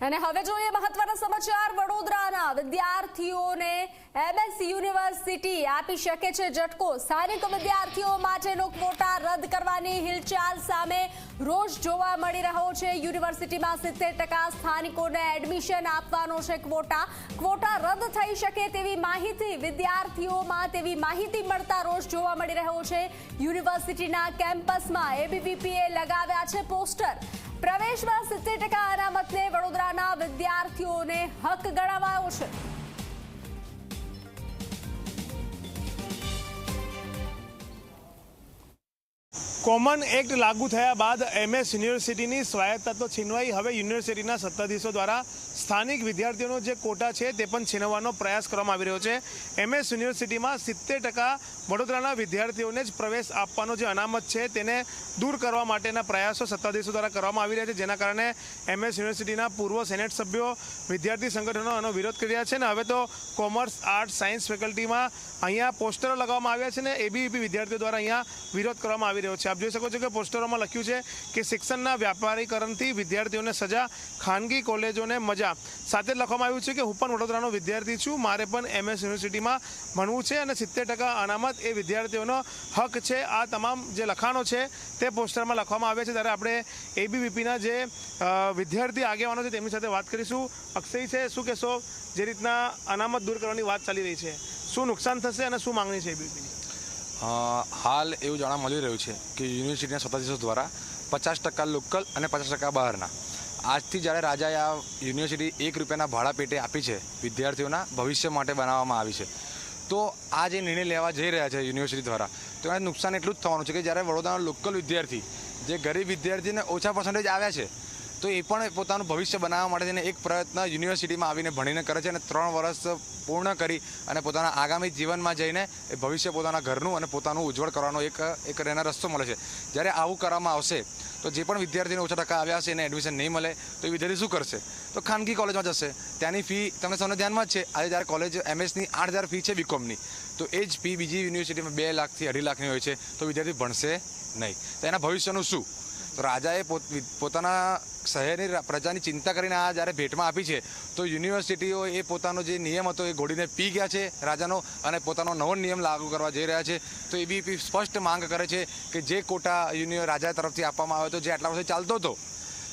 અને હવે જોઈએ મહત્વના સમાચાર. વડોદરાના વિદ્યાર્થીઓને એમએસ યુનિવર્સિટી આપી શકે છે ઝટકો. સ્થાનિક વિદ્યાર્થીઓ માટેનો ક્વોટા રદ કરવાની હિલચાલ સામે રોષ જોવા મળી રહ્યો છે. યુનિવર્સિટીમાં સિત્તેર ટકા સ્થાનિકોને એડમિશન આપવાનો છે ક્વોટા. ક્વોટા રદ થઈ શકે તેવી માહિતી વિદ્યાર્થીઓમાં તેવી માહિતી મળતા રોષ જોવા મળી રહ્યો છે. યુનિવર્સિટીના કેમ્પસમાં એબીવીપીએ લગાવ્યા છે પોસ્ટર. પ્રવેશમાં સિત્તેર ટકા અનામતને વડોદરાના વિદ્યાર્થીઓને હક ગણાવાયો છે. કોમન એક્ટ લાગુ થયા બાદ એમએસ યુનિવર્સિટીની સ્વાયત્તા તો છીનવાઈ. હવે યુનિવર્સિટીના સત્તાધીશો દ્વારા સ્થાનિક વિદ્યાર્થીઓનો જે કોટા છે તે પણ છીનવવાનો પ્રયાસ કરવામાં આવી રહ્યો છે. એમએસ યુનિવર્સિટીમાં સિત્તેર ટકા વડોદરાના વિદ્યાર્થીઓને જ પ્રવેશ આપવાનો જે અનામત છે તેને દૂર કરવા માટેના પ્રયાસો સત્તાધીશો દ્વારા કરવામાં આવી રહ્યા છે, જેના કારણે એમએસ યુનિવર્સિટીના પૂર્વ સેનેટ સભ્યો, વિદ્યાર્થી સંગઠનો આનો વિરોધ કરી રહ્યા છે ને હવે તો કોમર્સ, આર્ટ્સ, સાયન્સ ફેકલ્ટીમાં અહીંયા પોસ્ટરો લગાવવામાં આવ્યા છે ને એબીવીપી વિદ્યાર્થીઓ દ્વારા અહીંયા વિરોધ કરવામાં આવી રહ્યો છે. આપ જોઈ શકો છો કે પોસ્ટરોમાં લખ્યું છે કે શિક્ષણના વ્યાપારીકરણથી વિદ્યાર્થીઓને સજા, ખાનગી કોલેજોને મજા. સાથે લખવામાં આવ્યું છે કે હું પણ વડોદરાનો વિદ્યાર્થી છું. મારે પણ એમએસ યુનિવર્સિટીમાં ભણવું છે અને સિત્તેર ટકા અનામત એ વિદ્યાર્થીઓનો હક છે. આ તમામ જે લખાણો છે તે પોસ્ટરમાં લખવામાં આવ્યા છે. ત્યારે આપણે એબીવીપીના જે વિદ્યાર્થી આગેવાનો છે તેમની સાથે વાત કરીશું. અક્ષય છે, શું કહેશો? જે રીતના અનામત દૂર કરવાની વાત ચાલી રહી છે. શું નુકસાન થશે અને શું માંગણી છે એબીવીપીની? હાલ એવું જાણવા મળી રહ્યું છે કે યુનિવર્સિટીના સત્તાધીશો દ્વારા પચાસ ટકા લોકલ અને પચાસ ટકા બહારના. આજથી જ્યારે રાજાએ આ યુનિવર્સિટી એક રૂપિયાના ભાડા પેટે આપી છે, વિદ્યાર્થીઓના ભવિષ્ય માટે બનાવવામાં આવી છે. તો આ જે નિર્ણય લેવા જઈ રહ્યા છે યુનિવર્સિટી દ્વારા, તો એને નુકસાન એટલું જ થવાનું છે કે જ્યારે વડોદરાનો લોકલ વિદ્યાર્થી, જે ગરીબ વિદ્યાર્થીને ઓછા પર્સન્ટેજ આવ્યા છે તો એ પણ પોતાનું ભવિષ્ય બનાવવા માટે તેને એક પ્રયત્ન યુનિવર્સિટીમાં આવીને ભણીને કરે છે અને ત્રણ વર્ષ પૂર્ણ કરી અને પોતાના આગામી જીવનમાં જઈને એ ભવિષ્ય પોતાના ઘરનું અને પોતાનું ઉજ્જવળ કરવાનો એક એક એના રસ્તો મળે છે. જ્યારે આવું કરવામાં આવશે, તો જે પણ વિદ્યાર્થીને ઓછા ટકા આવ્યા હશે એને એડમિશન નહીં મળે, તો એ વિદ્યાર્થી શું કરશે? તો ખાનગી કોલેજમાં જશે. ત્યાંની ફી તમને સૌને ધ્યાનમાં જ છે. આજે જ્યારે કોલેજ એમએસની આઠ હજાર ફી છે બીકોમની, તો એ જ ફી બીજી યુનિવર્સિટીમાં બે લાખથી અઢી લાખની હોય છે, તો વિદ્યાર્થી ભણશે નહીં. તો એના ભવિષ્યનું શું? રાજાએ પોતાના શહેરની પ્રજાની ચિંતા કરીને આ જ્યારે ભેટમાં આપી છે, તો યુનિવર્સિટીઓ એ પોતાનો જે નિયમ હતો એ ઘોડીને પી ગયા છે રાજાનો અને પોતાનો નવો નિયમ લાગુ કરવા જઈ રહ્યા છે. તો એબીપી સ્પષ્ટ માંગ કરે છે કે જે કોટા યુનિ રાજા તરફથી આપવામાં આવ્યો હતો, જે આટલા વર્ષે ચાલતો હતો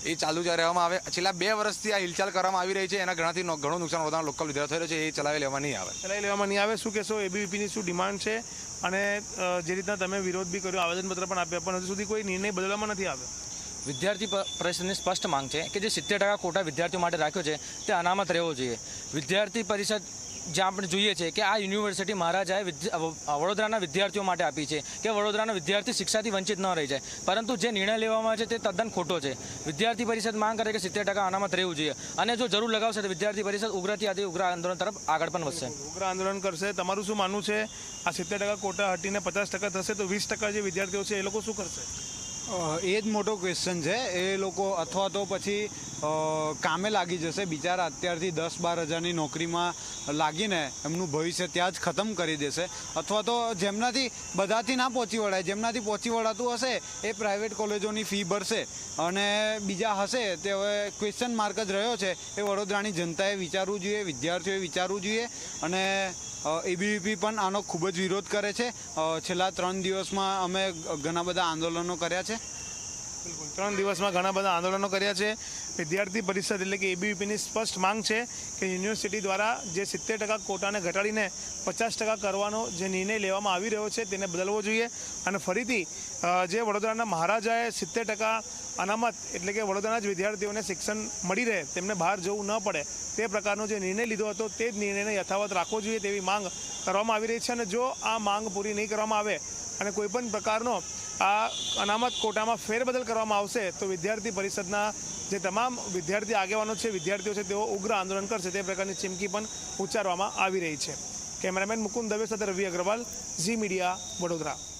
એ ચાલુ જ રહેવામાં આવે. છેલ્લા બે વર્ષથી આ હિલચાલ કરવામાં આવી રહી છે. એના ઘણાથી ઘણું નુકસાન વધારે લોકલ વિદ્યાર્થીઓ રહ્યો છે. એ ચલાવી લેવામાં નહીં આવે. ચલાવી લેવામાં નહીં આવે. શું કહેશો? એબીવીપીની શું ડિમાન્ડ છે? અને જે રીતના તમે વિરોધ બી કર્યો આવેદનપત્ર પણ આપ્યા પણ હજુ સુધી કોઈ નિર્ણય બદલવામાં નથી આવ્યો. વિદ્યાર્થી પરિષદની સ્પષ્ટ માંગ છે કે જે સિત્તેર ટકા કોટા વિદ્યાર્થીઓ માટે રાખ્યો છે તે અનામત રહેવો જોઈએ. વિદ્યાર્થી પરિષદ જ્યાં આપણે જોઈએ છે કે આ યુનિવર્સિટી મહારાજાએ વડોદરાના વિદ્યાર્થીઓ માટે આપી છે કે વડોદરાના વિદ્યાર્થી શિક્ષાથી વંચિત ન રહી જાય. પરંતુ જે નિર્ણય લેવામાં છે તે તદ્દન ખોટો છે. વિદ્યાર્થી પરિષદ માંગ કરે કે સિત્તેર ટકા અનામત રહેવું જોઈએ અને જો જરૂર લગાવશે તો વિદ્યાર્થી પરિષદ ઉગ્રથી આથી ઉગ્ર આંદોલન તરફ આગળ પણ વધશે. ઉગ્ર આંદોલન કરશે. તમારું શું માનવું છે? આ સિત્તેર ટકા કોટા હટીને પચાસ ટકા થશે તો વીસ ટકા જે વિદ્યાર્થીઓ છે એ લોકો શું કરશે? એ જ મોટો ક્વેશ્ચન છે. એ લોકો અથવા તો પછી કામે લાગી જશે. બિચારા અત્યારથી દસ બાર હજારની નોકરીમાં લાગીને એમનું ભવિષ્ય ત્યાં જ ખતમ કરી દેશે. અથવા તો જેમનાથી બધાથી ના પહોંચી વળાય, જેમનાથી પહોંચી વળાતું હશે, એ પ્રાઇવેટ કોલેજોની ફી ભરશે. અને બીજા હશે, તે હવે ક્વેશ્ચન માર્ક જ રહ્યો છે. એ વડોદરાની જનતાએ વિચારવું જોઈએ, વિદ્યાર્થીઓએ વિચારવું જોઈએ. અને એબીવીપી પણ આનો ખૂબ જ વિરોધ કરે છે. છેલ્લા ત્રણ દિવસમાં અમે ઘણા બધા આંદોલનો કર્યા છે. ત્રણ દિવસમાં ઘણા બધા આંદોલનો કર્યા છે. વિદ્યાર્થી પરિષદ એટલે કે એબીવીપીની સ્પષ્ટ માંગ છે કે યુનિવર્સિટી દ્વારા જે સિત્તેર ટકા કોટાને ઘટાડીને પચાસ ટકા કરવાનો જે નિર્ણય લેવામાં આવી રહ્યો છે તેને બદલવો જોઈએ. અને ફરીથી જે વડોદરાના મહારાજાએ સિત્તેર ટકા અનામત એટલે કે વડોદરાના જ વિદ્યાર્થીઓને શિક્ષણ મળી રહે તેમને બહાર જવું ન પડે તે પ્રકારનો જે નિર્ણય લીધો હતો તે જ નિર્ણયને યથાવત રાખવો જોઈએ તેવી માંગ કરવામાં આવી રહી છે. અને જો આ માંગ પૂરી નહીં કરવામાં આવે અને કોઈપણ પ્રકારનો આ અનામત કોટામાં ફેરબદલ કરવામાં આવશે, તો વિદ્યાર્થી પરિષદના જે તમામ વિદ્યાર્થી આગેવાનો છે, વિદ્યાર્થીઓ છે, તેઓ ઉગ્ર આંદોલન કરશે. તે પ્રકારની ચીમકી પણ ઉચ્ચારવામાં આવી રહી છે. કેમેરામેન મુકુંદ દવે સાથે રવિ અગ્રવાલ, ઝી મીડિયા વડોદરા.